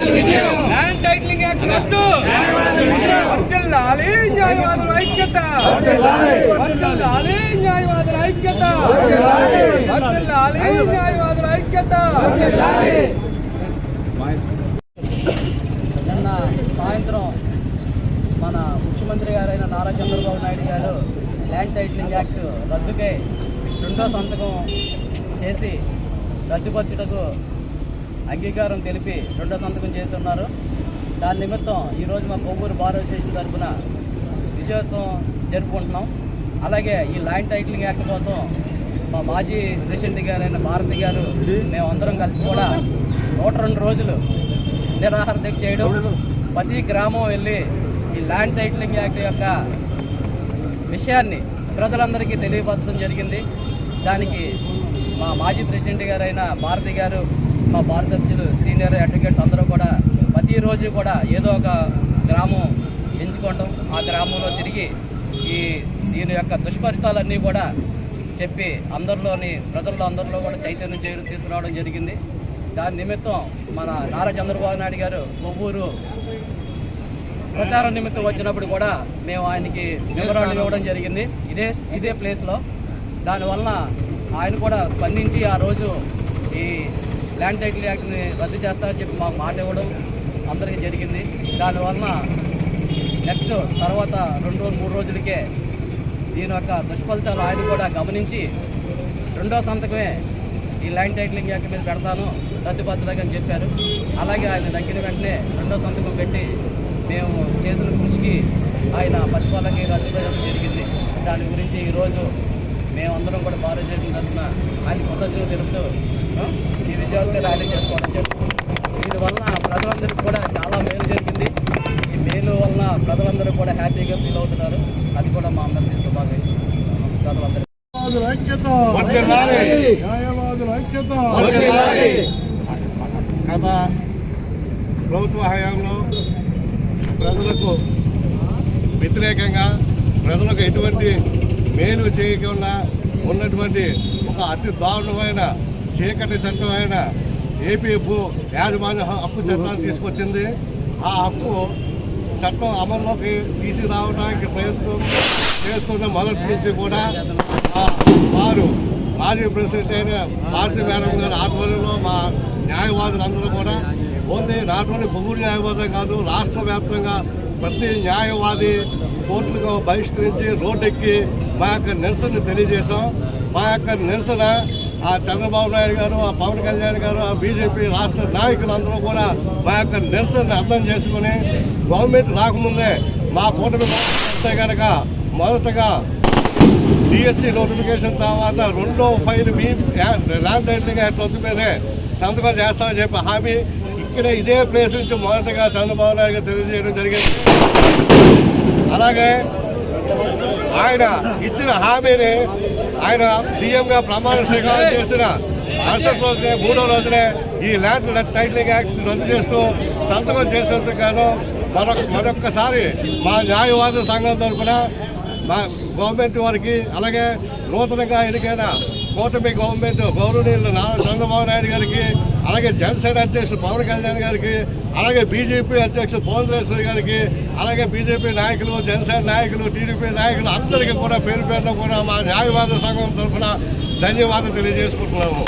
Land titling act రద్దు. వర్ధిల్లాలి న్యాయవాదుల ఐక్యత. వర్ధిల్లాలి న్యాయవాదుల ఐక్యత. వర్ధిల్లాలి న్యాయవాదుల ఐక్యత. నిన్న సాయంత్రం మన ముఖ్యమంత్రి గారైన నారా చంద్రబాబు నాయుడు గారు ల్యాండ్ టైటిలింగ్ యాక్ట్ రద్దుకై రెండో సంతకం చేసి రద్దుపరచుటకు అంగీకారం తెలిపి రెండో సంతకం చేసి ఉన్నారు. దాని నిమిత్తం ఈరోజు మా కొవ్వూరు బార్ అసోసియేషన్ తరఫున విజయోత్సవం జరుపుకుంటున్నాం. అలాగే ఈ ల్యాండ్ టైటిలింగ్ యాక్ట్ కోసం మా మాజీ ప్రెసిడెంట్ గారైన భారతి గారు మేమందరం కలిసి కూడా నూట రెండు రోజులు నిరాహార దీక్ష చేయడం ప్రతి గ్రామం వెళ్ళి ఈ ల్యాండ్ టైటిలింగ్ యాక్ట్ యొక్క విషయాన్ని ప్రజలందరికీ తెలియపరచడం జరిగింది. దానికి మా మాజీ ప్రెసిడెంట్ గారైన భారతి గారు మా బార్ సభ్యులు సీనియర్ అడ్వకేట్స్ అందరూ కూడా ప్రతిరోజు కూడా ఏదో ఒక గ్రామం ఎంచుకోవటం ఆ గ్రామంలో తిరిగి ఈ దీని యొక్క దుష్ఫలితాలన్నీ కూడా చెప్పి అందరిలోని ప్రజల్లో అందరిలో కూడా చైతన్యం చే తీసుకురావడం జరిగింది. దాని నిమిత్తం మన నారా చంద్రబాబు నాయుడు గారు కొవ్వూరు ప్రచారం నిమిత్తం వచ్చినప్పుడు కూడా మేము ఆయనకి వివరాలు ఇవ్వడం జరిగింది. ఇదే ఇదే ప్లేస్లో దానివల్ల ఆయన కూడా స్పందించి ఆ రోజు ఈ ల్యాండ్ టైటిల్ యాక్ట్ని రద్దు చేస్తారని చెప్పి మాకు మాట ఇవ్వడం అందరికీ జరిగింది. దానివల్ల నెక్స్ట్ తర్వాత రెండు రోజులు మూడు రోజులకే దీని యొక్క దుష్ఫలితాలు ఆయన కూడా గమనించి రెండో సంతకమే ఈ ల్యాండ్ టైటిలింగ్ యాక్ట్ మీద పెడతాను రద్దుపరచడానికి అని చెప్పారు. అలాగే ఆయన దగ్గర వెంటనే రెండో సంతకం పెట్టి మేము చేసిన కృషికి ఆయన ప్రతిఫలంగా రద్దు చేయడం జరిగింది. దాని గురించి ఈరోజు మేమందరం కూడా భారతదేశం తరఫున ఆయన కృతజ్ఞతలు తెలుపుతూ ఈ విజయోత్సవం ర్యాలీ చేసుకోవడం జరిగింది. దీనివల్ల ప్రజలందరికీ కూడా చాలా మేలు జరిగింది. ఈ మేలు వల్ల ప్రజలందరూ కూడా హ్యాపీగా ఫీల్ అవుతున్నారు. అది కూడా మా అందరికీ శుభాకాంక్షలు. వర్ధిల్లాలి. గత ప్రభుత్వ హయాంలో ప్రజలకు వ్యతిరేకంగా ప్రజలకు ఎటువంటి మేలు చేయకుండా ఉన్నటువంటి ఒక అతి దారుణమైన చీకటి చట్టమైన ఏపీ భూ యాజమాన్య హక్కు చట్టాన్ని తీసుకొచ్చింది. ఆ హక్కు చట్టం అమల్లోకి తీసుకురావడానికి ప్రయత్నం చేస్తున్న మొదటి నుంచి కూడా వారు మాజీ ప్రెసిడెంట్ అయిన భారతి మేడం గారి ఆధ్వర్యంలో మా న్యాయవాదులందరూ కూడా పోతే నాట్ ఓన్లీ కొవ్వూరు కాదు రాష్ట్ర వ్యాప్తంగా ప్రతి న్యాయవాది కోర్టులకు బహిష్కరించి రోడ్డెక్కి మా యొక్క నిరసన తెలియజేశాం. మా యొక్క నిరసన ఆ చంద్రబాబు నాయుడు గారు ఆ పవన్ కళ్యాణ్ గారు ఆ బీజేపీ రాష్ట్ర నాయకులందరూ కూడా మా యొక్క నిరసన అర్థం చేసుకుని గవర్నమెంట్ రాకముందే మా కూటమి వస్తే కనుక మొదటగా డిఎస్సి నోటిఫికేషన్ తర్వాత రెండో ఫైల్ మీ ల్యాండ్ టైటిలింగ్ యాక్ట్ రద్దు మీదే సంతకం చేస్తామని చెప్పి హామీ ఇక్కడ ఇదే ప్లేస్ నుంచి మొదటగా చంద్రబాబు నాయుడు గారు తెలియజేయడం జరిగింది. అలాగే ఆయన ఇచ్చిన హామీని ఆయన సీఎంగా ప్రమాణ స్వీకారం చేసిన మరుసటి రోజునే మూడో రోజునే ఈ ల్యాండ్ టైటిలింగ్ యాక్ట్ రద్దు చేస్తూ సంతకం చేసేందుకు గాను మరొక మరొక్కసారి మా న్యాయవాద సంఘం తరఫున మా గవర్నమెంట్ వారికి అలాగే నూతనంగా ఎన్నికైన కూటమి గవర్నమెంట్ గౌరవనీయులు నారా చంద్రబాబు నాయుడు గారికి అలాగే జనసేన అధ్యక్షుడు పవన్ కళ్యాణ్ గారికి అలాగే బీజేపీ అధ్యక్షుడు పవన్ గారికి అలాగే బీజేపీ నాయకులు జనసేన నాయకులు టీడీపీ నాయకులు అందరికీ కూడా పేరు పేరున కూడా మా న్యాయవాద సంఘం తరఫున ధన్యవాదాలు తెలియజేసుకుంటున్నాము.